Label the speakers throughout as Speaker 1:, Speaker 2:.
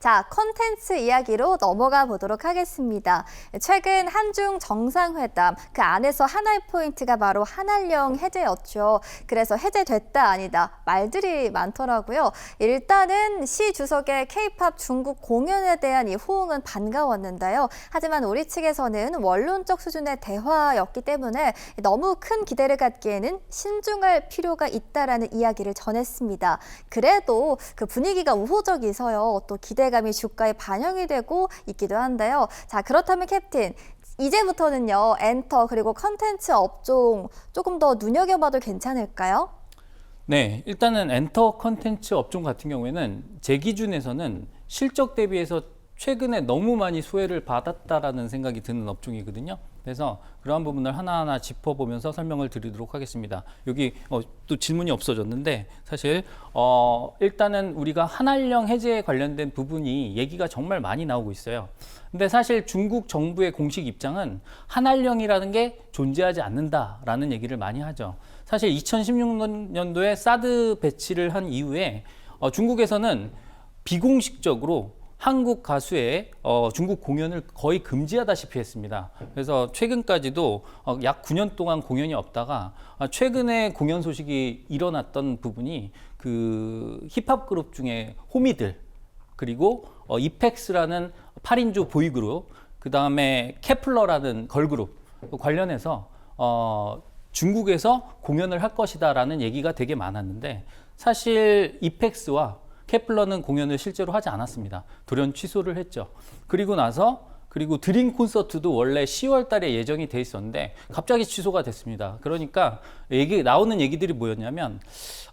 Speaker 1: 자, 컨텐츠 이야기로 넘어가 보도록 하겠습니다. 최근 한중 정상회담, 그 안에서 하나의 포인트가 바로 한한령 해제였죠. 그래서 해제됐다 아니다 말들이 많더라고요. 일단은 시 주석의 케이팝 중국 공연에 대한 이 호응은 반가웠는데요. 하지만 우리 측에서는 원론적 수준의 대화였기 때문에 너무 큰 기대를 갖기에는 신중할 필요가 있다라는 이야기를 전했습니다. 그래도 그 분위기가 우호적이서요. 또 기대 감이 주가에 반영이 되고 있기도 한데요. 자, 그렇다면 캡틴. 이제부터는요, 엔터 그리고 컨텐츠 업종 조금 더 눈여겨봐도 괜찮을까요?
Speaker 2: 네, 일단은 엔터 컨텐츠 업종 같은 경우에는 제 기준에서는 실적 대비해서 최근에 너무 많이 소외를 받았다라는 생각이 드는 업종이거든요. 그래서 그러한 부분을 하나하나 짚어보면서 설명을 드리도록 하겠습니다. 여기 어, 또 질문이 없어졌는데 사실 어, 일단은 우리가 한한령 해제에 관련된 부분이 얘기가 정말 많이 나오고 있어요. 근데 사실 중국 정부의 공식 입장은 한한령이라는 게 존재하지 않는다라는 얘기를 많이 하죠. 사실 2016년도에 사드 배치를 한 이후에 어, 중국에서는 비공식적으로 한국 가수의 어, 중국 공연을 거의 금지하다시피 했습니다. 그래서 최근까지도 어, 약 9년 동안 공연이 없다가 어, 최근에 공연 소식이 일어났던 부분이 그 힙합 그룹 중에 호미들 그리고 어, 이펙스라는 8인조 보이그룹 그 다음에 케플러라는 걸그룹 관련해서 어, 중국에서 공연을 할 것이다라는 얘기가 되게 많았는데 사실 이펙스와 케플러는 공연을 실제로 하지 않았습니다. 돌연 취소를 했죠. 그리고 나서 그리고 드림 콘서트도 원래 10월 달에 예정이 돼 있었는데 갑자기 취소가 됐습니다. 그러니까 얘기 나오는 얘기들이 뭐였냐면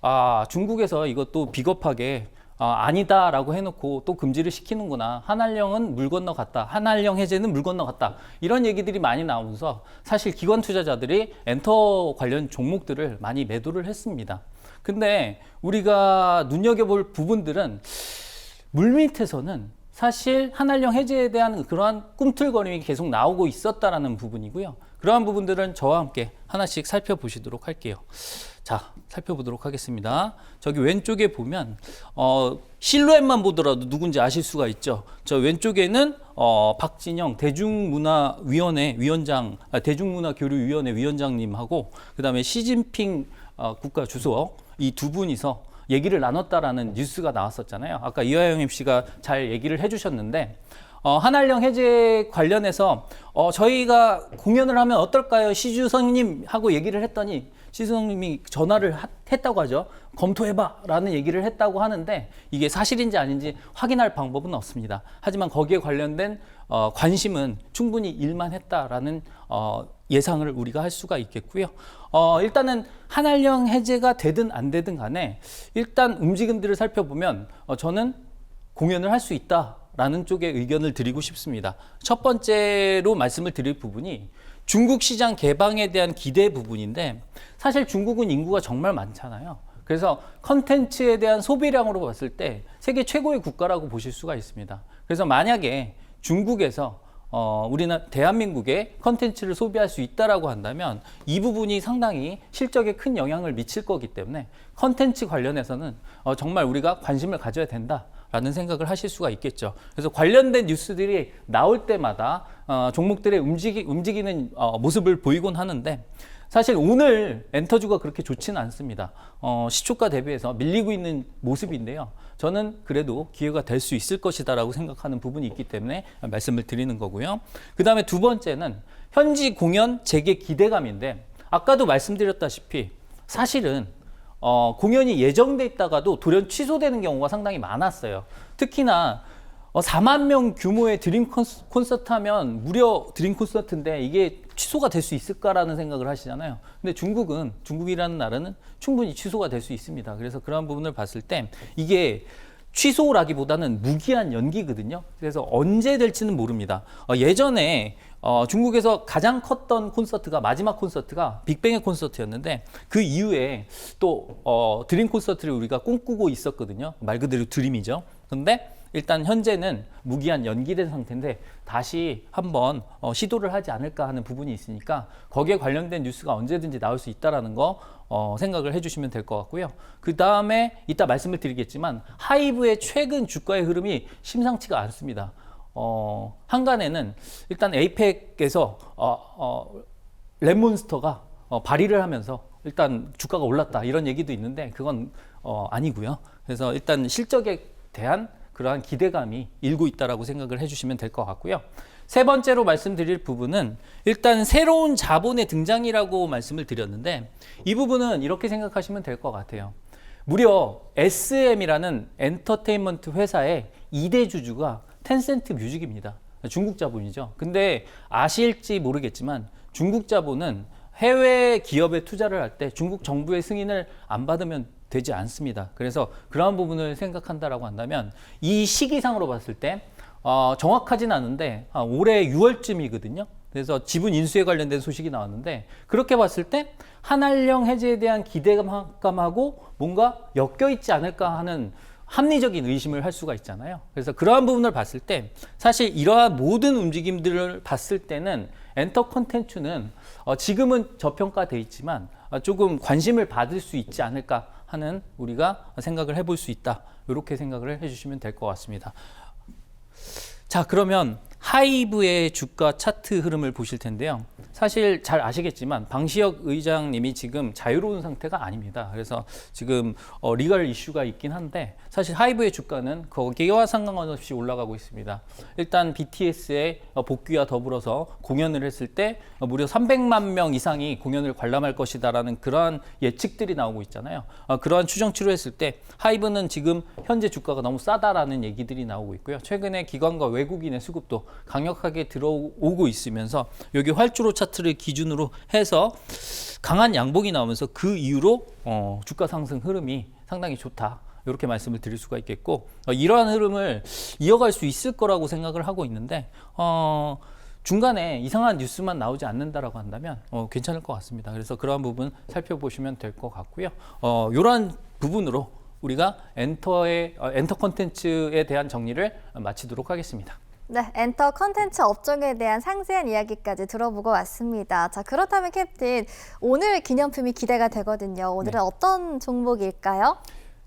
Speaker 2: 아, 중국에서 이것도 비겁하게 아, 아니다라고 해놓고 또 금지를 시키는구나. 한한령은 물 건너 갔다. 한한령 해제는 물 건너 갔다. 이런 얘기들이 많이 나오면서 사실 기관 투자자들이 엔터 관련 종목들을 많이 매도를 했습니다. 근데 우리가 눈여겨볼 부분들은 물밑에서는 사실 한한령 해제에 대한 그러한 꿈틀거림이 계속 나오고 있었다라는 부분이고요. 그러한 부분들은 저와 함께 하나씩 살펴보시도록 할게요. 자, 살펴보도록 하겠습니다. 저기 왼쪽에 보면 어, 실루엣만 보더라도 누군지 아실 수가 있죠. 저 왼쪽에는 어, 박진영 대중문화위원회 위원장, 아, 대중문화교류위원회 위원장님하고 그다음에 시진핑 어, 국가 주석 이 두 분이서 얘기를 나눴다라는 뉴스가 나왔었잖아요. 아까 이화영 MC가 잘 얘기를 해주셨는데 어, 한한령 해제 관련해서 어, 저희가 공연을 하면 어떨까요? 시주성님 하고 얘기를 했더니 시주성님이 전화를 하, 했다고 하죠. 검토해봐라는 얘기를 했다고 하는데 이게 사실인지 아닌지 확인할 방법은 없습니다. 하지만 거기에 관련된 어, 관심은 충분히 일만 했다라는 어, 예상을 우리가 할 수가 있겠고요. 어, 일단은 한한령 해제가 되든 안 되든 간에 일단 움직임들을 살펴보면 어, 저는 공연을 할 수 있다라는 쪽의 의견을 드리고 싶습니다. 첫 번째로 말씀을 드릴 부분이 중국 시장 개방에 대한 기대 부분인데 사실 중국은 인구가 정말 많잖아요. 그래서 컨텐츠에 대한 소비량으로 봤을 때 세계 최고의 국가라고 보실 수가 있습니다. 그래서 만약에 중국에서 어, 우리는 대한민국의 컨텐츠를 소비할 수 있다라고 한다면 이 부분이 상당히 실적에 큰 영향을 미칠 거기 때문에 컨텐츠 관련해서는 어, 정말 우리가 관심을 가져야 된다라는 생각을 하실 수가 있겠죠. 그래서 관련된 뉴스들이 나올 때마다 어, 종목들의 움직이, 움직이는 어, 모습을 보이곤 하는데 사실 오늘 엔터주가 그렇게 좋지는 않습니다. 어, 시초가 대비해서 밀리고 있는 모습인데요. 저는 그래도 기회가 될 수 있을 것이다라고 생각하는 부분이 있기 때문에 말씀을 드리는 거고요. 그 다음에 두 번째는 현지 공연 재개 기대감인데 아까도 말씀드렸다시피 사실은 어, 공연이 예정돼 있다가도 돌연 취소되는 경우가 상당히 많았어요. 특히나 어, 4만 명 규모의 드림 콘서트 하면 무려 드림 콘서트인데 이게 취소가 될 수 있을까라는 생각을 하시잖아요. 근데 중국은 중국이라는 나라는 충분히 취소가 될 수 있습니다. 그래서 그런 부분을 봤을 때 이게 취소라기보다는 무기한 연기거든요. 그래서 언제 될지는 모릅니다. 어, 예전에 어, 중국에서 가장 컸던 콘서트가 마지막 콘서트가 빅뱅의 콘서트였는데 그 이후에 또 어, 드림 콘서트를 우리가 꿈꾸고 있었거든요. 말 그대로 드림이죠. 근데 일단 현재는 무기한 연기된 상태인데 다시 한번 어, 시도를 하지 않을까 하는 부분이 있으니까 거기에 관련된 뉴스가 언제든지 나올 수 있다라는 거 어, 생각을 해주시면 될 것 같고요. 그 다음에 이따 말씀을 드리겠지만 하이브의 최근 주가의 흐름이 심상치가 않습니다. 어, 한간에는 일단 에이펙에서 어, 어, 랩몬스터가 어, 발휘를 하면서 일단 주가가 올랐다 이런 얘기도 있는데 그건 어, 아니고요. 그래서 일단 실적에 대한 그러한 기대감이 일고 있다라고 생각을 해주시면 될 것 같고요. 세 번째로 말씀드릴 부분은 일단 새로운 자본의 등장이라고 말씀을 드렸는데 이 부분은 이렇게 생각하시면 될 것 같아요. 무려 SM이라는 엔터테인먼트 회사의 2대 주주가 텐센트 뮤직입니다. 중국 자본이죠. 근데 아실지 모르겠지만 중국 자본은 해외 기업에 투자를 할 때 중국 정부의 승인을 안 받으면 되지 않습니다. 그래서 그러한 부분을 생각한다라고 한다면 이 시기상으로 봤을 때 어, 정확하진 않은데 아, 올해 6월쯤이거든요. 그래서 지분 인수에 관련된 소식이 나왔는데 그렇게 봤을 때 한알령 해제에 대한 기대감하고 뭔가 엮여 있지 않을까 하는 합리적인 의심을 할 수가 있잖아요. 그래서 그러한 부분을 봤을 때 사실 이러한 모든 움직임들을 봤을 때는 엔터 콘텐츠는 어, 지금은 저평가돼 있지만 어, 조금 관심을 받을 수 있지 않을까 하는 우리가 생각을 해볼 수 있다. 이렇게 생각을 해주시면 될 것 같습니다. 자, 그러면 하이브의 주가 차트 흐름을 보실 텐데요. 사실 잘 아시겠지만 방시혁 의장님이 지금 자유로운 상태가 아닙니다. 그래서 지금 어, 리걸 이슈가 있긴 한데 사실 하이브의 주가는 거기와 상관없이 올라가고 있습니다. 일단 BTS의 어, 복귀와 더불어서 공연을 했을 때 어, 무려 300만 명 이상이 공연을 관람할 것이다라는 그러한 예측들이 나오고 있잖아요. 어, 그러한 추정치로 했을 때 하이브는 지금 현재 주가가 너무 싸다라는 얘기들이 나오고 있고요. 최근에 기관과 외국인의 수급도 강력하게 들어오고 있으면서 여기 활주로 차트를 기준으로 해서 강한 양봉이 나오면서 그 이후로 어, 주가 상승 흐름이 상당히 좋다. 이렇게 말씀을 드릴 수가 있겠고 어, 이러한 흐름을 이어갈 수 있을 거라고 생각을 하고 있는데 어, 중간에 이상한 뉴스만 나오지 않는다라고 한다면 어, 괜찮을 것 같습니다. 그래서 그러한 부분 살펴보시면 될 것 같고요. 어, 이러한 부분으로 우리가 엔터의 어, 엔터 콘텐츠에 대한 정리를 마치도록 하겠습니다.
Speaker 1: 네, 엔터 컨텐츠 업종에 대한 상세한 이야기까지 들어보고 왔습니다. 자, 그렇다면 캡틴, 오늘 기념품이 기대가 되거든요. 오늘은
Speaker 2: 네.
Speaker 1: 어떤 종목일까요?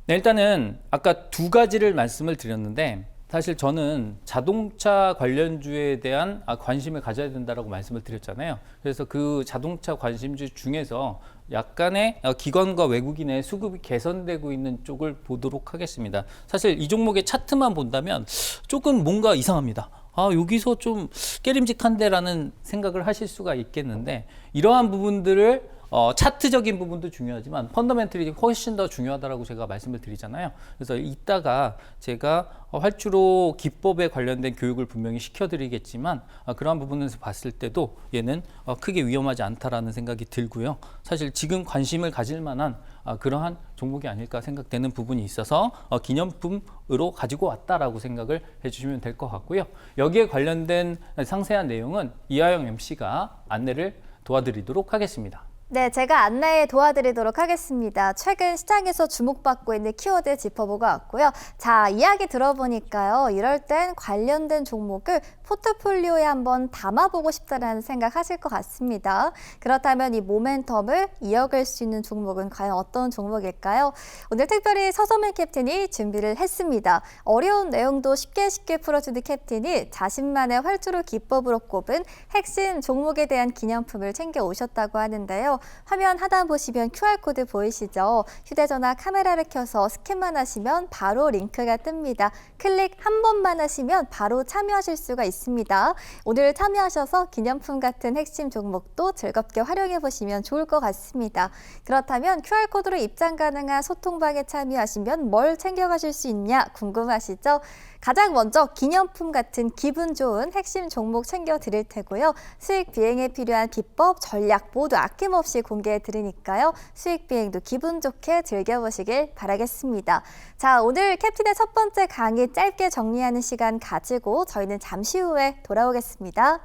Speaker 2: 네, 일단은 아까 두 가지를 말씀을 드렸는데 사실 저는 자동차 관련주에 대한 아, 관심을 가져야 된다라고 말씀을 드렸잖아요. 그래서 그 자동차 관심주 중에서 약간의 어, 기관과 외국인의 수급이 개선되고 있는 쪽을 보도록 하겠습니다. 사실 이 종목의 차트만 본다면 조금 뭔가 이상합니다. 아, 여기서 좀 깨림직한데라는 생각을 하실 수가 있겠는데 이러한 부분들을 어, 차트적인 부분도 중요하지만 펀더멘털이 훨씬 더 중요하다라고 제가 말씀을 드리잖아요. 그래서 이따가 제가 어, 활주로 기법에 관련된 교육을 분명히 시켜드리겠지만 어, 그러한 부분에서 봤을 때도 얘는 어, 크게 위험하지 않다라는 생각이 들고요. 사실 지금 관심을 가질 만한 어, 그러한 종목이 아닐까 생각되는 부분이 있어서 어, 기념품으로 가지고 왔다라고 생각을 해주시면 될 것 같고요. 여기에 관련된 상세한 내용은 이하영 MC가 안내를 도와드리도록 하겠습니다.
Speaker 1: 네, 제가 안내해 도와드리도록 하겠습니다. 최근 시장에서 주목받고 있는 키워드 짚어보고 왔고요. 자, 이야기 들어보니까요. 이럴 땐 관련된 종목을 포트폴리오에 한번 담아보고 싶다는 생각 하실 것 같습니다. 그렇다면 이 모멘텀을 이어갈 수 있는 종목은 과연 어떤 종목일까요? 오늘 특별히 서소민 캡틴이 준비를 했습니다. 어려운 내용도 쉽게 쉽게 풀어주는 캡틴이 자신만의 활주로 기법으로 꼽은 핵심 종목에 대한 기념품을 챙겨 오셨다고 하는데요. 화면 하단 보시면 QR코드 보이시죠? 휴대전화 카메라를 켜서 스캔만 하시면 바로 링크가 뜹니다. 클릭 한 번만 하시면 바로 참여하실 수가 있습니다. 오늘 참여하셔서 기념품 같은 핵심 종목도 즐겁게 활용해 보시면 좋을 것 같습니다. 그렇다면 QR코드로 입장 가능한 소통방에 참여하시면 뭘 챙겨가실 수 있냐 궁금하시죠? 가장 먼저 기념품 같은 기분 좋은 핵심 종목 챙겨 드릴 테고요. 수익 비행에 필요한 비법, 전략 모두 아낌없이 공개해 드리니까요. 수익 비행도 기분 좋게 즐겨보시길 바라겠습니다. 자, 오늘 캡틴의 첫 번째 강의 짧게 정리하는 시간 가지고 저희는 잠시 후에 돌아오겠습니다.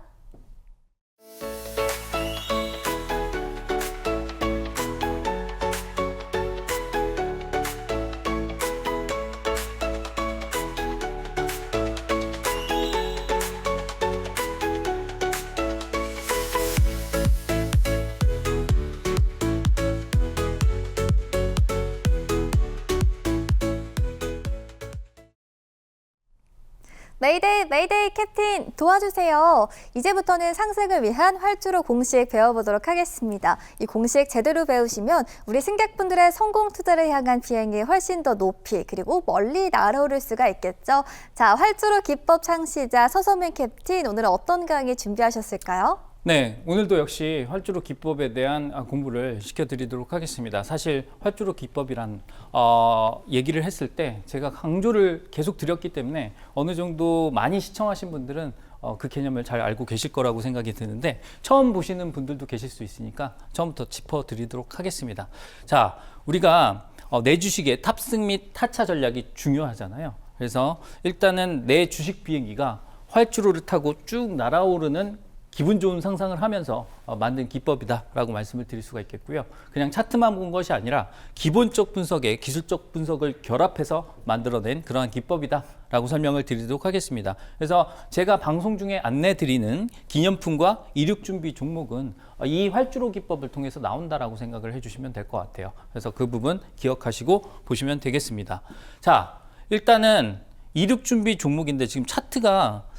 Speaker 1: 메이데이, 메이데이 캡틴 도와주세요. 이제부터는 상승을 위한 활주로 공식 배워보도록 하겠습니다. 이 공식 제대로 배우시면 우리 승객분들의 성공 투자를 향한 비행이 훨씬 더 높이 그리고 멀리 날아오를 수가 있겠죠. 자, 활주로 기법 창시자 서소민 캡틴 오늘은 어떤 강의 준비하셨을까요?
Speaker 2: 네, 오늘도 역시 활주로 기법에 대한 아, 공부를 시켜드리도록 하겠습니다. 사실 활주로 기법이란 어, 얘기를 했을 때 제가 강조를 계속 드렸기 때문에 어느 정도 많이 시청하신 분들은 어, 그 개념을 잘 알고 계실 거라고 생각이 드는데 처음 보시는 분들도 계실 수 있으니까 처음부터 짚어드리도록 하겠습니다. 자, 우리가 어, 내 주식의 탑승 및 타차 전략이 중요하잖아요. 그래서 일단은 내 주식 비행기가 활주로를 타고 쭉 날아오르는 기분 좋은 상상을 하면서 어, 만든 기법이다라고 말씀을 드릴 수가 있겠고요. 그냥 차트만 본 것이 아니라 기본적 분석에 기술적 분석을 결합해서 만들어낸 그러한 기법이다라고 설명을 드리도록 하겠습니다. 그래서 제가 방송 중에 안내 드리는 기념품과 이륙 준비 종목은 어, 이 활주로 기법을 통해서 나온다라고 생각을 해주시면 될 것 같아요. 그래서 그 부분 기억하시고 보시면 되겠습니다. 자, 일단은 이륙 준비 종목인데 지금 차트가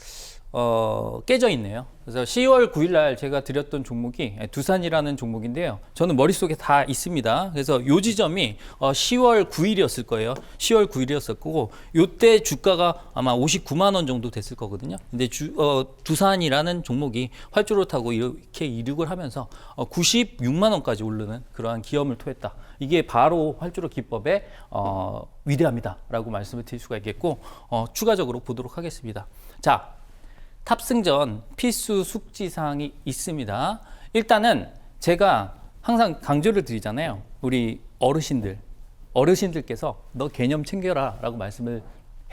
Speaker 2: 어, 깨져 있네요. 그래서 10월 9일 날 제가 드렸던 종목이 두산이라는 종목인데요. 저는 머릿속에 다 있습니다. 그래서 요 지점이 어, 10월 9일이었을 거예요. 10월 9일이었을 거고 요때 주가가 아마 59만 원 정도 됐을 거거든요. 근데 주, 어, 두산이라는 종목이 활주로 타고 이렇게 이륙을 하면서 어, 96만 원까지 오르는 그러한 기염을 토했다. 이게 바로 활주로 기법의 어, 위대합니다라고 말씀을 드릴 수가 있겠고 어, 추가적으로 보도록 하겠습니다. 자, 탑승전 필수 숙지 사항이 있습니다. 일단은 제가 항상 강조를 드리잖아요. 우리 어르신들, 어르신들께서 너 개념 챙겨라 라고 말씀을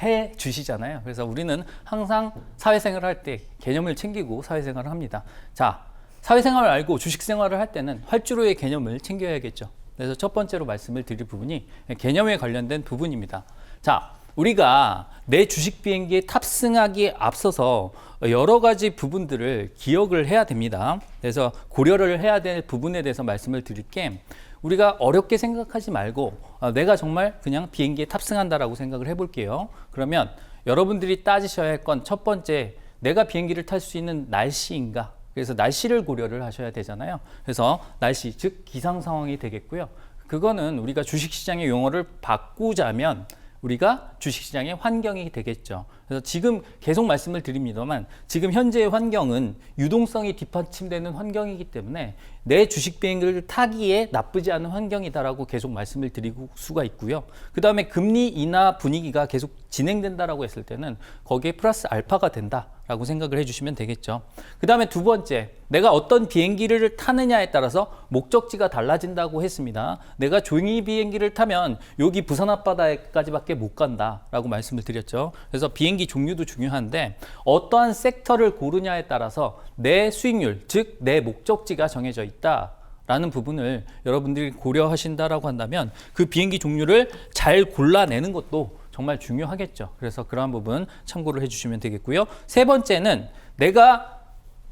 Speaker 2: 해 주시잖아요. 그래서 우리는 항상 사회생활을 할때 개념을 챙기고 사회생활을 합니다. 자, 사회생활을 알고 주식생활을 할 때는 활주로의 개념을 챙겨야겠죠. 그래서 첫 번째로 말씀을 드릴 부분이 개념에 관련된 부분입니다. 자, 우리가 내 주식 비행기에 탑승하기에 앞서서 여러 가지 부분들을 기억을 해야 됩니다. 그래서 고려를 해야 될 부분에 대해서 말씀을 드릴게 우리가 어렵게 생각하지 말고 어, 내가 정말 그냥 비행기에 탑승한다라고 생각을 해볼게요. 그러면 여러분들이 따지셔야 할 건 첫 번째 내가 비행기를 탈 수 있는 날씨인가? 그래서 날씨를 고려를 하셔야 되잖아요. 그래서 날씨 즉 기상 상황이 되겠고요. 그거는 우리가 주식시장의 용어를 바꾸자면 우리가 주식시장의 환경이 되겠죠. 그래서 지금 계속 말씀을 드립니다만 지금 현재의 환경은 유동성이 뒷받침되는 환경이기 때문에 내 주식 비행기를 타기에 나쁘지 않은 환경이다라고 계속 말씀을 드리고 수가 있고요. 그 다음에 금리 인하 분위기가 계속 진행된다라고 했을 때는 거기에 플러스 알파가 된다 라고 생각을 해주시면 되겠죠. 그 다음에 두 번째, 내가 어떤 비행기를 타느냐에 따라서 목적지가 달라진다고 했습니다. 내가 종이 비행기를 타면 여기 부산 앞바다까지밖에 못 간다라고 말씀을 드렸죠. 그래서 비행기 종류도 중요한데 어떠한 섹터를 고르냐에 따라서 내 수익률, 즉 내 목적지가 정해져 있다. 라는 부분을 여러분들이 고려하신다라고 한다면 그 비행기 종류를 잘 골라내는 것도 정말 중요하겠죠. 그래서 그러한 부분 참고를 해주시면 되겠고요. 세 번째는 내가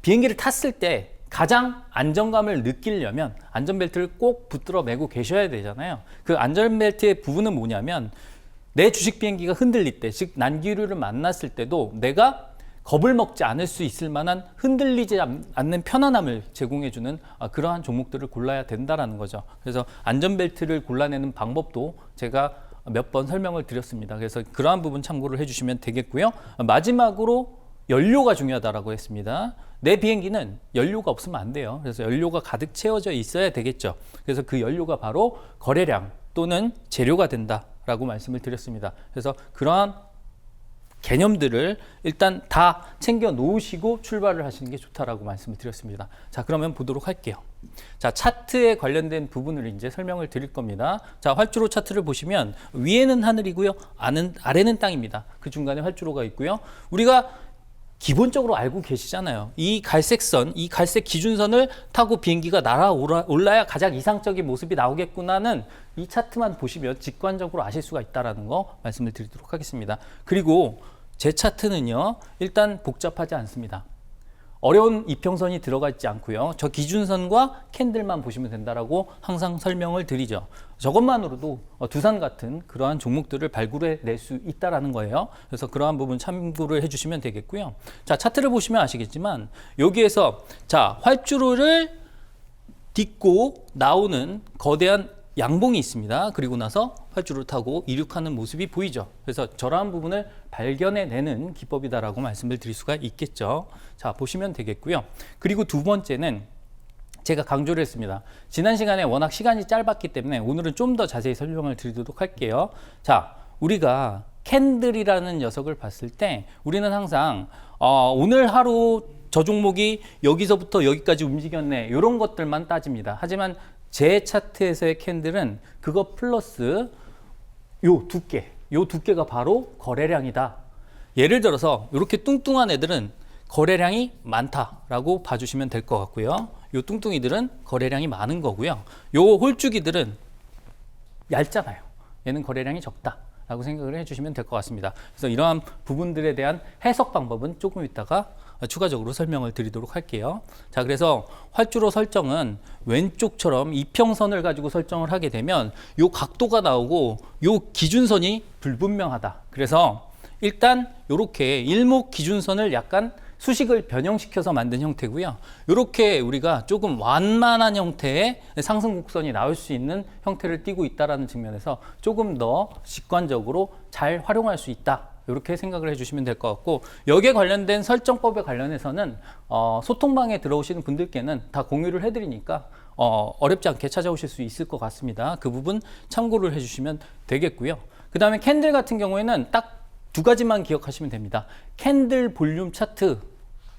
Speaker 2: 비행기를 탔을 때 가장 안정감을 느끼려면 안전벨트를 꼭 붙들어 매고 계셔야 되잖아요. 그 안전벨트의 부분은 뭐냐면 내 주식 비행기가 흔들릴 때, 즉 난기류를 만났을 때도 내가 겁을 먹지 않을 수 있을 만한 흔들리지 않- 않는 편안함을 제공해주는 아, 그러한 종목들을 골라야 된다라는 거죠. 그래서 안전벨트를 골라내는 방법도 제가 몇 번 설명을 드렸습니다. 그래서 그러한 부분 참고를 해주시면 되겠고요. 마지막으로 연료가 중요하다라고 했습니다. 내 비행기는 연료가 없으면 안 돼요. 그래서 연료가 가득 채워져 있어야 되겠죠. 그래서 그 연료가 바로 거래량 또는 재료가 된다 라고 말씀을 드렸습니다. 그래서 그러한 개념들을 일단 다 챙겨 놓으시고 출발을 하시는 게 좋다라고 말씀을 드렸습니다. 자, 그러면 보도록 할게요. 자, 차트에 관련된 부분을 이제 설명을 드릴 겁니다. 자, 활주로 차트를 보시면 위에는 하늘이고요. 아는, 아래는 땅입니다. 그 중간에 활주로가 있고요. 우리가 기본적으로 알고 계시잖아요. 이 갈색 선, 이 갈색 기준선을 타고 비행기가 날아올라야 가장 이상적인 모습이 나오겠구나는 이 차트만 보시면 직관적으로 아실 수가 있다라는 거 말씀을 드리도록 하겠습니다. 그리고 제 차트는요, 일단 복잡하지 않습니다. 어려운 이평선이 들어가 있지 않고요. 저 기준선과 캔들만 보시면 된다라고 항상 설명을 드리죠. 저것만으로도 어, 두산 같은 그러한 종목들을 발굴해 낼 수 있다라는 거예요. 그래서 그러한 부분 참고를 해주시면 되겠고요. 자 차트를 보시면 아시겠지만 여기에서 자 활주로를 딛고 나오는 거대한 양봉이 있습니다. 그리고 나서 활주를 타고 이륙하는 모습이 보이죠. 그래서 저러한 부분을 발견해내는 기법이다라고 말씀을 드릴 수가 있겠죠. 자, 보시면 되겠고요. 그리고 두 번째는 제가 강조를 했습니다. 지난 시간에 워낙 시간이 짧았기 때문에 오늘은 좀 더 자세히 설명을 드리도록 할게요. 자, 우리가 캔들이라는 녀석을 봤을 때 우리는 항상 어, 오늘 하루 저 종목이 여기서부터 여기까지 움직였네 이런 것들만 따집니다. 하지만 제 차트에서의 캔들은 그거 플러스 요 두께, 요 두께가 바로 거래량이다. 예를 들어서 이렇게 뚱뚱한 애들은 거래량이 많다라고 봐주시면 될 것 같고요. 요 뚱뚱이들은 거래량이 많은 거고요. 요 홀쭉이들은 얇잖아요. 얘는 거래량이 적다. 라고 생각을 해주시면 될 것 같습니다. 그래서 이러한 부분들에 대한 해석 방법은 조금 이따가 추가적으로 설명을 드리도록 할게요. 자, 그래서 활주로 설정은 왼쪽처럼 이평선을 가지고 설정을 하게 되면 요 각도가 나오고 요 기준선이 불분명하다. 그래서 일단 이렇게 일목 기준선을 약간 수식을 변형시켜서 만든 형태고요. 이렇게 우리가 조금 완만한 형태의 상승 곡선이 나올 수 있는 형태를 띠고 있다라는 측면에서 조금 더 직관적으로 잘 활용할 수 있다. 이렇게 생각을 해주시면 될 것 같고 여기에 관련된 설정법에 관련해서는 어, 소통방에 들어오시는 분들께는 다 공유를 해드리니까 어, 어렵지 않게 찾아오실 수 있을 것 같습니다. 그 부분 참고를 해주시면 되겠고요. 그 다음에 캔들 같은 경우에는 딱 두 가지만 기억하시면 됩니다. 캔들 볼륨 차트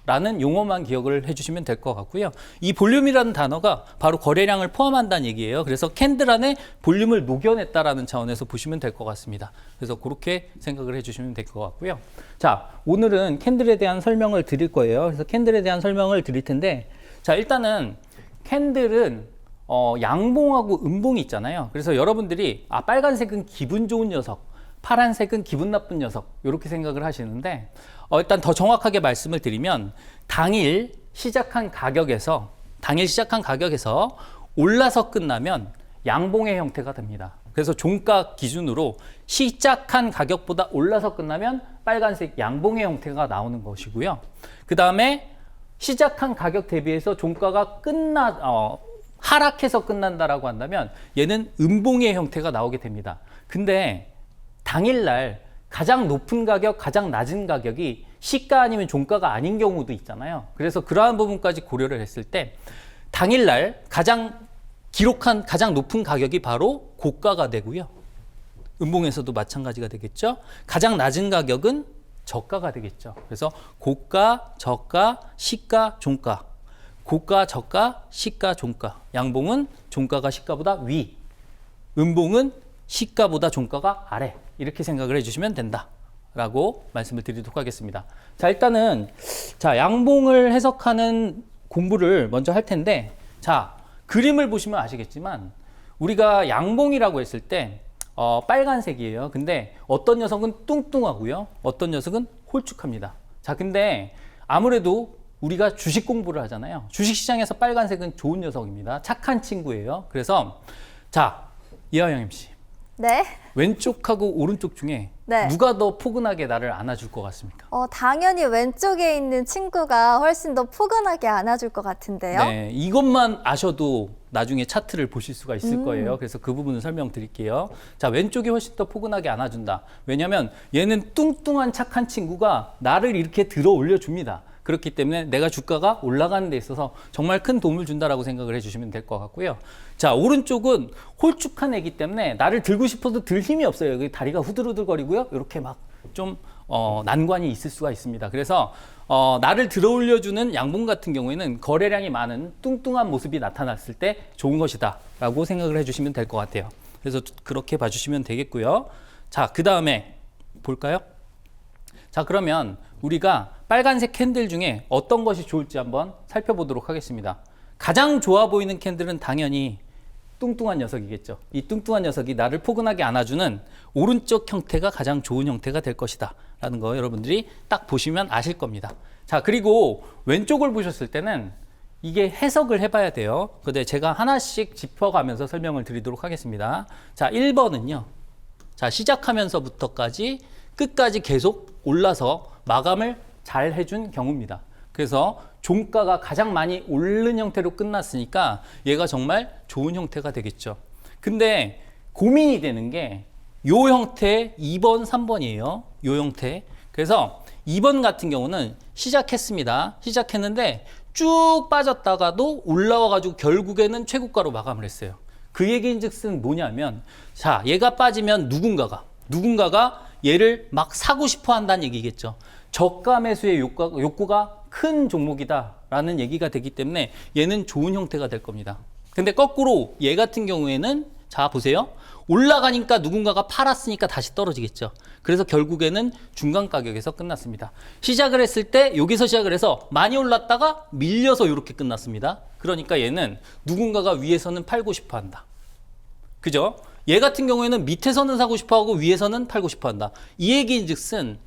Speaker 2: 라는 용어만 기억을 해주시면 될 것 같고요. 이 볼륨이라는 단어가 바로 거래량을 포함한다는 얘기예요. 그래서 캔들 안에 볼륨을 녹여냈다라는 차원에서 보시면 될 것 같습니다. 그래서 그렇게 생각을 해주시면 될 것 같고요. 자, 오늘은 캔들에 대한 설명을 드릴 거예요. 그래서 캔들에 대한 설명을 드릴 텐데, 자, 일단은 캔들은 어, 양봉하고 음봉이 있잖아요. 그래서 여러분들이 아 빨간색은 기분 좋은 녀석, 파란색은 기분 나쁜 녀석 이렇게 생각을 하시는데 어, 일단 더 정확하게 말씀을 드리면 당일 시작한 가격에서 당일 시작한 가격에서 올라서 끝나면 양봉의 형태가 됩니다. 그래서 종가 기준으로 시작한 가격보다 올라서 끝나면 빨간색 양봉의 형태가 나오는 것이고요. 그 다음에 시작한 가격 대비해서 종가가 끝나 어, 하락해서 끝난다라고 한다면 얘는 음봉의 형태가 나오게 됩니다. 근데 당일날 가장 높은 가격, 가장 낮은 가격이 시가 아니면 종가가 아닌 경우도 있잖아요. 그래서 그러한 부분까지 고려를 했을 때 당일날 가장 기록한 가장 높은 가격이 바로 고가가 되고요. 음봉에서도 마찬가지가 되겠죠. 가장 낮은 가격은 저가가 되겠죠. 그래서 고가, 저가, 시가, 종가. 고가, 저가, 시가, 종가. 양봉은 종가가 시가보다 위. 음봉은 시가보다 종가가 아래. 이렇게 생각을 해주시면 된다. 라고 말씀을 드리도록 하겠습니다. 자, 일단은, 자, 양봉을 해석하는 공부를 먼저 할 텐데, 자, 그림을 보시면 아시겠지만, 우리가 양봉이라고 했을 때, 어, 빨간색이에요. 근데 어떤 녀석은 뚱뚱하고요. 어떤 녀석은 홀쭉합니다. 자, 근데 아무래도 우리가 주식 공부를 하잖아요. 주식 시장에서 빨간색은 좋은 녀석입니다. 착한 친구예요. 그래서, 자, 이하영 MC.
Speaker 1: 네.
Speaker 2: 왼쪽하고 오른쪽 중에
Speaker 1: 네.
Speaker 2: 누가 더 포근하게 나를 안아줄 것 같습니까?
Speaker 1: 어, 당연히 왼쪽에 있는 친구가 훨씬 더 포근하게 안아줄 것 같은데요.
Speaker 2: 네, 이것만 아셔도 나중에 차트를 보실 수가 있을
Speaker 1: 음.
Speaker 2: 거예요. 그래서 그 부분을 설명드릴게요. 자, 왼쪽이 훨씬 더 포근하게 안아준다. 왜냐하면 얘는 뚱뚱한 착한 친구가 나를 이렇게 들어 올려줍니다. 그렇기 때문에 내가 주가가 올라가는 데 있어서 정말 큰 도움을 준다라고 생각을 해주시면 될 것 같고요. 자, 오른쪽은 홀쭉한 애기 때문에 나를 들고 싶어도 들 힘이 없어요. 여기 다리가 후들후들거리고요. 이렇게 막좀 어, 난관이 있을 수가 있습니다. 그래서 어, 나를 들어 올려주는 양봉 같은 경우에는 거래량이 많은 뚱뚱한 모습이 나타났을 때 좋은 것이다라고 생각을 해주시면 될 것 같아요. 그래서 그렇게 봐주시면 되겠고요. 자, 그 다음에 볼까요? 자, 그러면 우리가 빨간색 캔들 중에 어떤 것이 좋을지 한번 살펴보도록 하겠습니다. 가장 좋아 보이는 캔들은 당연히 뚱뚱한 녀석이겠죠. 이 뚱뚱한 녀석이 나를 포근하게 안아주는 오른쪽 형태가 가장 좋은 형태가 될 것이다. 라는 거 여러분들이 딱 보시면 아실 겁니다. 자, 그리고 왼쪽을 보셨을 때는 이게 해석을 해봐야 돼요. 근데 제가 하나씩 짚어가면서 설명을 드리도록 하겠습니다. 자, 1번은요. 자, 시작하면서부터까지 끝까지 계속 올라서 마감을 잘 해준 경우입니다. 그래서 종가가 가장 많이 오른 형태로 끝났으니까 얘가 정말 좋은 형태가 되겠죠. 근데 고민이 되는 게 요 형태 2번, 3번이에요. 요 형태. 그래서 2번 같은 경우는 시작했습니다. 시작했는데 쭉 빠졌다가도 올라와 가지고 결국에는 최고가로 마감을 했어요. 그 얘기인 즉슨 뭐냐면 자 얘가 빠지면 누군가가 누군가가 얘를 막 사고 싶어 한다는 얘기겠죠. 저가 매수의 욕구가, 욕구가 큰 종목이다라는 얘기가 되기 때문에 얘는 좋은 형태가 될 겁니다. 근데 거꾸로 얘 같은 경우에는 자 보세요. 올라가니까 누군가가 팔았으니까 다시 떨어지겠죠. 그래서 결국에는 중간 가격에서 끝났습니다. 시작을 했을 때 여기서 시작을 해서 많이 올랐다가 밀려서 이렇게 끝났습니다. 그러니까 얘는 누군가가 위에서는 팔고 싶어 한다. 그죠? 얘 같은 경우에는 밑에서는 사고 싶어 하고 위에서는 팔고 싶어 한다. 이 얘기인 즉슨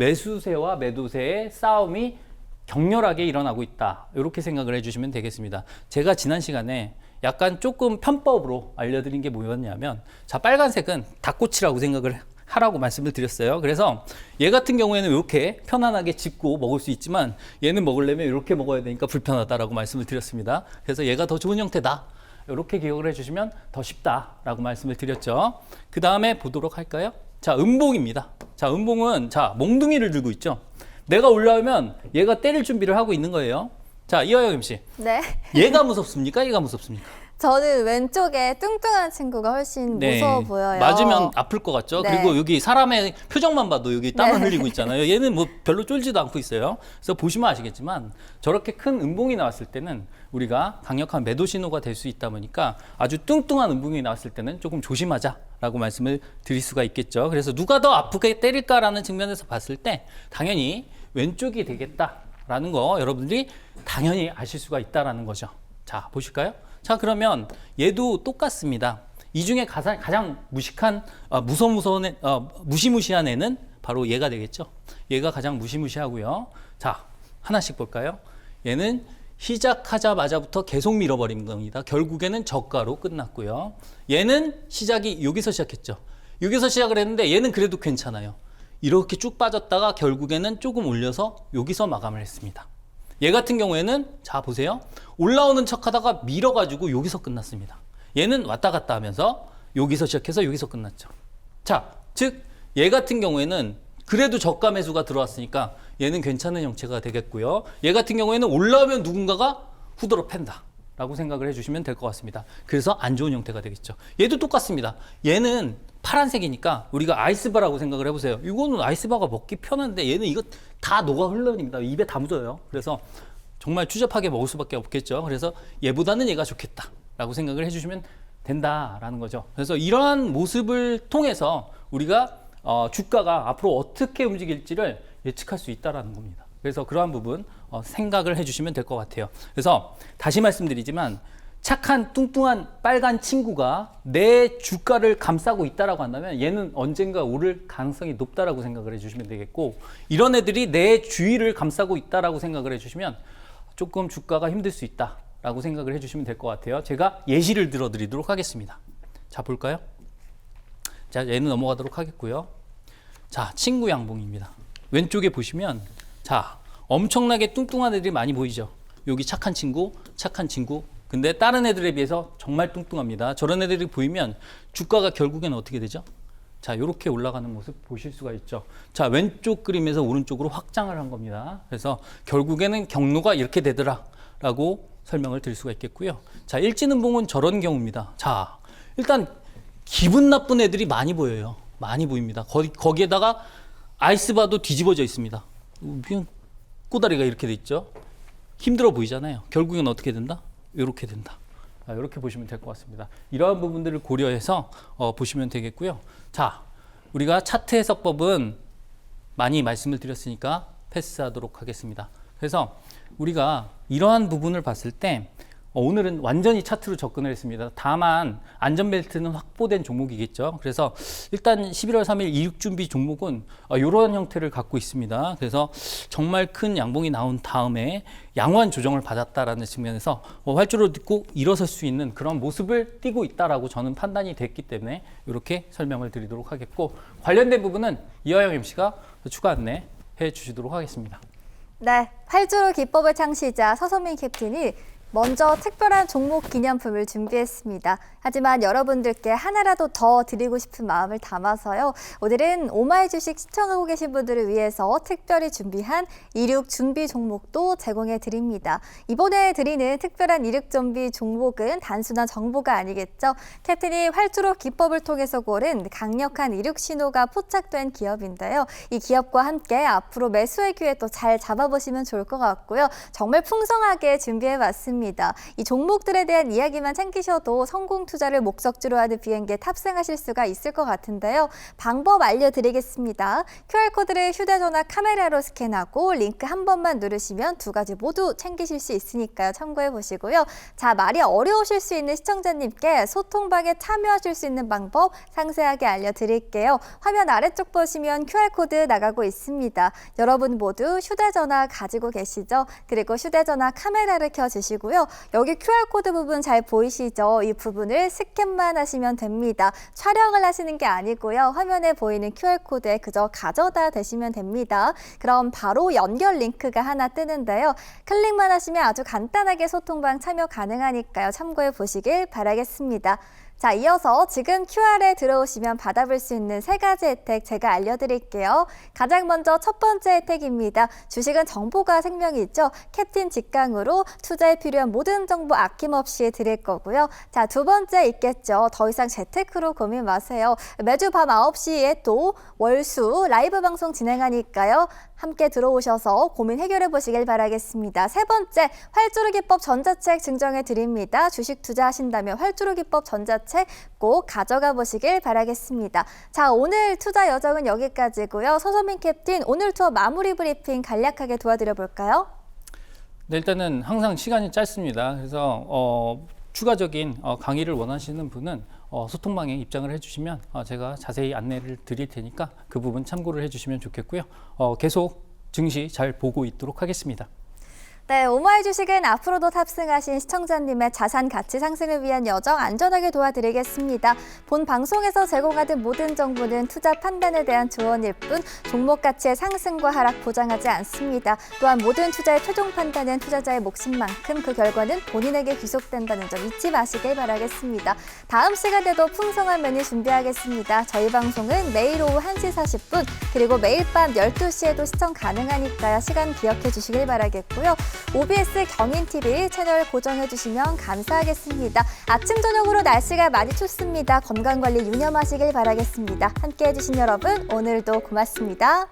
Speaker 2: 매수세와 매도세의 싸움이 격렬하게 일어나고 있다. 이렇게 생각을 해주시면 되겠습니다. 제가 지난 시간에 약간 조금 편법으로 알려드린 게 뭐였냐면, 자, 빨간색은 닭꼬치라고 생각을 하라고 말씀을 드렸어요. 그래서 얘 같은 경우에는 이렇게 편안하게 짚고 먹을 수 있지만 얘는 먹으려면 이렇게 먹어야 되니까 불편하다라고 말씀을 드렸습니다. 그래서 얘가 더 좋은 형태다. 이렇게 기억을 해주시면 더 쉽다라고 말씀을 드렸죠. 그 다음에 보도록 할까요? 자, 음봉입니다. 자, 음봉은 자 몽둥이를 들고 있죠. 내가 올라오면 얘가 때릴 준비를 하고 있는 거예요. 자, 이화영 MC.
Speaker 1: 네.
Speaker 2: 얘가 무섭습니까? 얘가 무섭습니까?
Speaker 1: 저는 왼쪽에 뚱뚱한 친구가 훨씬 무서워 보여요.
Speaker 2: 네. 맞으면 아플 것 같죠.
Speaker 1: 네.
Speaker 2: 그리고 여기 사람의 표정만 봐도 여기 땀을
Speaker 1: 네.
Speaker 2: 흘리고 있잖아요. 얘는 뭐 별로 쫄지도 않고 있어요. 그래서 보시면 아시겠지만 저렇게 큰 음봉이 나왔을 때는 우리가 강력한 매도 신호가 될 수 있다 보니까 아주 뚱뚱한 음봉이 나왔을 때는 조금 조심하자 라고 말씀을 드릴 수가 있겠죠. 그래서 누가 더 아프게 때릴까라는 측면에서 봤을 때 당연히 왼쪽이 되겠다라는 거 여러분들이 당연히 아실 수가 있다라는 거죠. 자, 보실까요? 자, 그러면 얘도 똑같습니다. 이 중에 가장, 가장 무식한, 어, 무서무서운, 애, 어, 무시무시한 애는 바로 얘가 되겠죠. 얘가 가장 무시무시하고요. 자, 하나씩 볼까요? 얘는 시작하자마자부터 계속 밀어버린 겁니다. 결국에는 저가로 끝났고요. 얘는 시작이 여기서 시작했죠. 여기서 시작을 했는데 얘는 그래도 괜찮아요. 이렇게 쭉 빠졌다가 결국에는 조금 올려서 여기서 마감을 했습니다. 얘 같은 경우에는 자 보세요. 올라오는 척하다가 밀어가지고 여기서 끝났습니다. 얘는 왔다 갔다 하면서 여기서 시작해서 여기서 끝났죠. 자, 즉 얘 같은 경우에는 그래도 저가 매수가 들어왔으니까 얘는 괜찮은 형체가 되겠고요. 얘 같은 경우에는 올라오면 누군가가 후드로 팬다. 라고 생각을 해주시면 될 것 같습니다. 그래서 안 좋은 형태가 되겠죠. 얘도 똑같습니다. 얘는 파란색이니까 우리가 아이스바라고 생각을 해보세요. 이거는 아이스바가 먹기 편한데 얘는 이거 다 녹아 흘러냅니다. 입에 다 묻어요. 그래서 정말 추잡하게 먹을 수밖에 없겠죠. 그래서 얘보다는 얘가 좋겠다라고 생각을 해주시면 된다라는 거죠. 그래서 이러한 모습을 통해서 우리가 어, 주가가 앞으로 어떻게 움직일지를 예측할 수 있다라는 겁니다. 그래서 그러한 부분 어, 생각을 해주시면 될 것 같아요. 그래서 다시 말씀드리지만 착한 뚱뚱한 빨간 친구가 내 주가를 감싸고 있다라고 한다면 얘는 언젠가 오를 가능성이 높다라고 생각을 해주시면 되겠고 이런 애들이 내 주위를 감싸고 있다라고 생각을 해주시면 조금 주가가 힘들 수 있다라고 생각을 해주시면 될 것 같아요. 제가 예시를 들어드리도록 하겠습니다. 자 볼까요? 자 얘는 넘어가도록 하겠고요. 자 친구 양봉입니다. 왼쪽에 보시면 자 엄청나게 뚱뚱한 애들이 많이 보이죠. 여기 착한 친구, 착한 친구. 근데 다른 애들에 비해서 정말 뚱뚱합니다. 저런 애들이 보이면 주가가 결국에는 어떻게 되죠? 자, 이렇게 올라가는 모습 보실 수가 있죠. 자, 왼쪽 그림에서 오른쪽으로 확장을 한 겁니다. 그래서 결국에는 경로가 이렇게 되더라라고 설명을 드릴 수가 있겠고요. 자, 일진음봉은 저런 경우입니다. 자, 일단 기분 나쁜 애들이 많이 보여요. 많이 보입니다. 거기, 거기에다가 아이스바도 뒤집어져 있습니다. 그냥 꼬다리가 이렇게 돼 있죠. 힘들어 보이잖아요. 결국엔 어떻게 된다? 이렇게 된다. 아, 이렇게 보시면 될 것 같습니다. 이러한 부분들을 고려해서 어, 보시면 되겠고요. 자, 우리가 차트 해석법은 많이 말씀을 드렸으니까 패스하도록 하겠습니다. 그래서 우리가 이러한 부분을 봤을 때 어, 오늘은 완전히 차트로 접근을 했습니다. 다만 안전벨트는 확보된 종목이겠죠. 그래서 일단 11월 3일 이륙 준비 종목은 이런 형태를 갖고 있습니다. 그래서 정말 큰 양봉이 나온 다음에 양호한 조정을 받았다라는 측면에서 어, 활주로 딛고 일어설 수 있는 그런 모습을 띠고 있다라고 저는 판단이 됐기 때문에 이렇게 설명을 드리도록 하겠고 관련된 부분은 이화영 MC가 추가 안내 해 주시도록 하겠습니다.
Speaker 1: 네, 활주로 기법의 창시자 서선민 캡틴이 먼저 특별한 종목 기념품을 준비했습니다. 하지만 여러분들께 하나라도 더 드리고 싶은 마음을 담아서요. 오늘은 오마이 주식 시청하고 계신 분들을 위해서 특별히 준비한 이륙 준비 종목도 제공해 드립니다. 이번에 드리는 특별한 이륙 준비 종목은 단순한 정보가 아니겠죠. 캡틴이 활주로 기법을 통해서 고른 강력한 이륙 신호가 포착된 기업인데요. 이 기업과 함께 앞으로 매수의 기회 또 잘 잡아보시면 좋을 것 같고요. 정말 풍성하게 준비해 봤습니다. 이 종목들에 대한 이야기만 챙기셔도 성공 투자를 목적지로 하는 비행기에 탑승하실 수가 있을 것 같은데요. 방법 알려드리겠습니다. QR코드를 휴대전화 카메라로 스캔하고 링크 한 번만 누르시면 두 가지 모두 챙기실 수 있으니까요. 참고해 보시고요. 자, 말이 어려우실 수 있는 시청자님께 소통방에 참여하실 수 있는 방법 상세하게 알려드릴게요. 화면 아래쪽 보시면 QR코드 나가고 있습니다. 여러분 모두 휴대전화 가지고 계시죠? 그리고 휴대전화 카메라를 켜주시고요. 여기 QR코드 부분 잘 보이시죠? 이 부분을 스캔만 하시면 됩니다. 촬영을 하시는 게 아니고요. 화면에 보이는 QR코드에 그저 가져다 대시면 됩니다. 그럼 바로 연결 링크가 하나 뜨는데요. 클릭만 하시면 아주 간단하게 소통방 참여 가능하니까요. 참고해 보시길 바라겠습니다. 자, 이어서 지금 QR에 들어오시면 받아볼 수 있는 세 가지 혜택 제가 알려드릴게요. 가장 먼저 첫 번째 혜택입니다. 주식은 정보가 생명이죠. 캡틴 직강으로 투자에 필요한 모든 정보 아낌없이 드릴 거고요. 자, 두 번째 있겠죠. 더 이상 재테크로 고민 마세요. 매주 밤 9시에 또 월수 라이브 방송 진행하니까요. 함께 들어오셔서 고민 해결해 보시길 바라겠습니다. 세 번째, 활주로 기법 전자책 증정해 드립니다. 주식 투자하신다면 활주로 기법 전자책 꼭 가져가 보시길 바라겠습니다. 자, 오늘 투자 여정은 여기까지고요. 서서민 캡틴, 오늘 투어 마무리 브리핑 간략하게 도와드려 볼까요?
Speaker 2: 네, 일단은 항상 시간이 짧습니다. 그래서 어, 추가적인 어, 강의를 원하시는 분은 어, 소통방에 입장을 해주시면 어, 제가 자세히 안내를 드릴 테니까 그 부분 참고를 해주시면 좋겠고요. 어, 계속 증시 잘 보고 있도록 하겠습니다.
Speaker 1: 네, 오마이 주식은 앞으로도 탑승하신 시청자님의 자산 가치 상승을 위한 여정 안전하게 도와드리겠습니다. 본 방송에서 제공하는 모든 정보는 투자 판단에 대한 조언일 뿐 종목 가치의 상승과 하락 보장하지 않습니다. 또한 모든 투자의 최종 판단은 투자자의 몫인 만큼 그 결과는 본인에게 귀속된다는 점 잊지 마시길 바라겠습니다. 다음 시간에도 풍성한 메뉴 준비하겠습니다. 저희 방송은 매일 오후 1시 40분 그리고 매일 밤 12시에도 시청 가능하니까요. 시간 기억해 주시길 바라겠고요. OBS 경인TV 채널 고정해 주시면 감사하겠습니다. 아침 저녁으로 날씨가 많이 춥습니다. 건강관리 유념하시길 바라겠습니다. 함께해 주신 여러분 오늘도 고맙습니다.